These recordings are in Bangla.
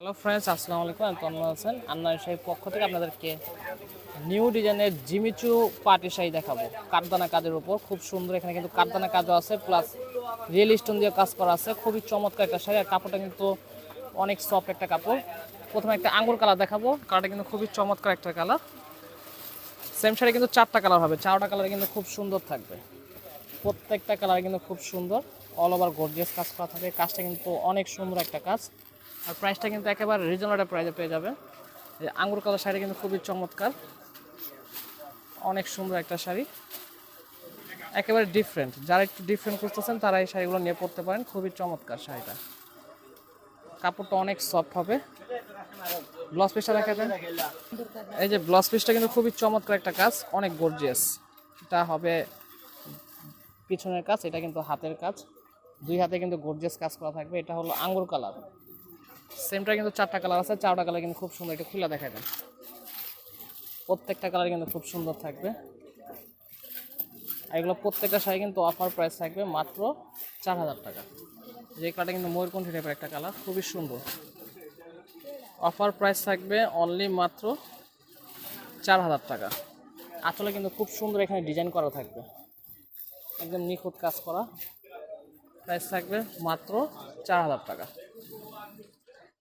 হ্যালো ফ্রেন্ডস আসসালামু আলাইকুম, আমি তন্ময় আছেন। আন্না শাহীর পক্ষ থেকে আপনাদেরকে নিউ ডিজাইনের জিমিচু পাটি শাড়ি দেখাবো। কাঠদানা কাজের উপর, খুব সুন্দর এখানে কিন্তু কাঠদানা কাজও আছে প্লাস রিয়েল স্টোন দিয়ে কাজ করা আছে, খুবই চমৎকার একটা শাড়ি। আর কাপড়টা কিন্তু অনেক সফট একটা কাপড়। প্রথমে একটা আঙ্গুর কালার দেখাবো কালারটা কিন্তু খুবই চমৎকার একটা কালার সেম শাড়ি কিন্তু চারটা কালার হবে, চারটা কালার কিন্তু খুব সুন্দর থাকবে। প্রত্যেকটা কালার কিন্তু খুব সুন্দর। অল ওভার গর্জিয়াস কাজ করা থাকে, কাজটা কিন্তু অনেক সুন্দর একটা কাজ। আর প্রাইসটা কিন্তু একেবারে রিজনেবল প্রাইসে পেয়ে এই আঙ্গুর কালার শাড়ি কিন্তু খুবই চমৎকার। অনেক সুন্দর একটা শাড়ি। একেবারে ডিফারেন্ট যারা একটু ডিফারেন্ট খুঁজতেছেন, তারা এই শাড়িগুলো নিয়ে পড়তে পারেন। খুবই চমৎকার শাড়িটা। কাপড়টা অনেক সফট হবে। ব্লাউজ পিসটা দেখা দেন এই যে ব্লাউজ পিসটা কিন্তু খুবই চমৎকার একটা কাজ। অনেক গর্জিয়াস এটা হবে পিছনের কাজ, এটা কিন্তু হাতের কাজ। দুই হাতে কিন্তু গর্জিয়াস কাজ করা থাকবে। এটা হলো আঙ্গুর কালার। সেমটা কিন্তু চারটা কালার আছে, চারটা কালার কিন্তু খুব সুন্দর। এটা খুলে দেখা দেন। প্রত্যেকটা কালার কিন্তু খুব সুন্দর থাকবে। আর এগুলো প্রত্যেকটা শাড়ি কিন্তু অফার প্রাইস থাকবে মাত্র চার হাজার টাকা। যে কালারটা কিন্তু ময়ূরকণ্ঠী টাইপের একটা কালার খুবই সুন্দর। অফার প্রাইস থাকবে অনলি মাত্র চার হাজার টাকা। আসলে কিন্তু খুব সুন্দর এখানে ডিজাইন করা থাকবে। একদম নিখুঁত কাজ করা। প্রাইস থাকবে মাত্র চার হাজার টাকা।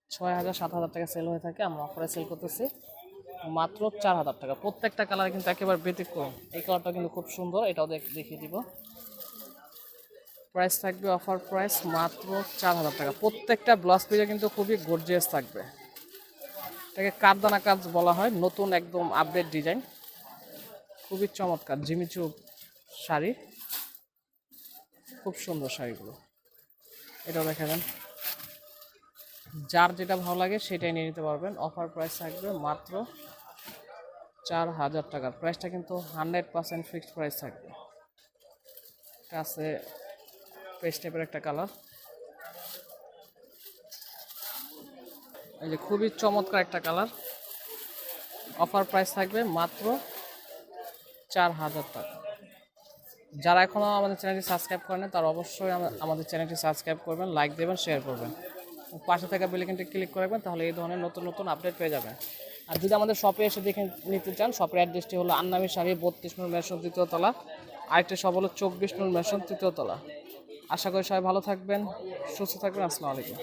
ছয় হাজার, সাত হাজার টাকা সেল হয়ে থাকে, আমরা অফারে সেল করতেছি। মাত্র চার হাজার টাকা। প্রত্যেকটা কালার কিন্তু একেবারে ব্যতিক্রম। এই কালারটা কিন্তু খুব সুন্দর, এটাও দেখ- দেখিয়ে দিব। প্রাইস থাকবে অফার প্রাইস মাত্র চার হাজার টাকা। প্রত্যেকটা ব্লাউজ পিসে কিন্তু খুবই গর্জিয়াস থাকবে। এটাকে কারদানা কাজ বলা হয়, নতুন একদম আপডেট ডিজাইন খুবই চমৎকার, জিমিচু শাড়ি। খুব সুন্দর শাড়িগুলো। এটাও দেখাবেন যার যেটা ভালো লাগে সেটাই নিয়ে নিতে পারবেন। অফার প্রাইস থাকবে মাত্র চার হাজার টাকার প্রাইসটা কিন্তু হান্ড্রেড পার্সেন্ট ফিক্সড প্রাইস থাকবে। এটা আছে পেস্ট টাইপের একটা কালার এই যে খুবই চমৎকার একটা কালার অফার প্রাইস থাকবে মাত্র চার হাজার টাকা। যারা এখনও আমাদের চ্যানেলটি সাবস্ক্রাইব করেন তারা অবশ্যই আমাদের চ্যানেলটি সাবস্ক্রাইব করবেন লাইক দেবেন শেয়ার করবেন। পাশে থাকা বেলেকিনটি ক্লিক করে রাখবেন, তাহলে এই ধরনের নতুন নতুন আপডেট পেয়ে যাবেন। আর যদি আমাদের শপে এসে দেখে নিতে চান শপের অ্যাড্রেসটি হলো আন্নামি শাড়ি, বত্রিশ নম্বর মেশন তৃতীয়তলা আরেকটা শপ হলো চব্বিশ নম্বর মেশন তৃতীয়তলা আশা করি সবাই ভালো থাকবেন, সুস্থ থাকবেন, আসসালামু আলাইকুম।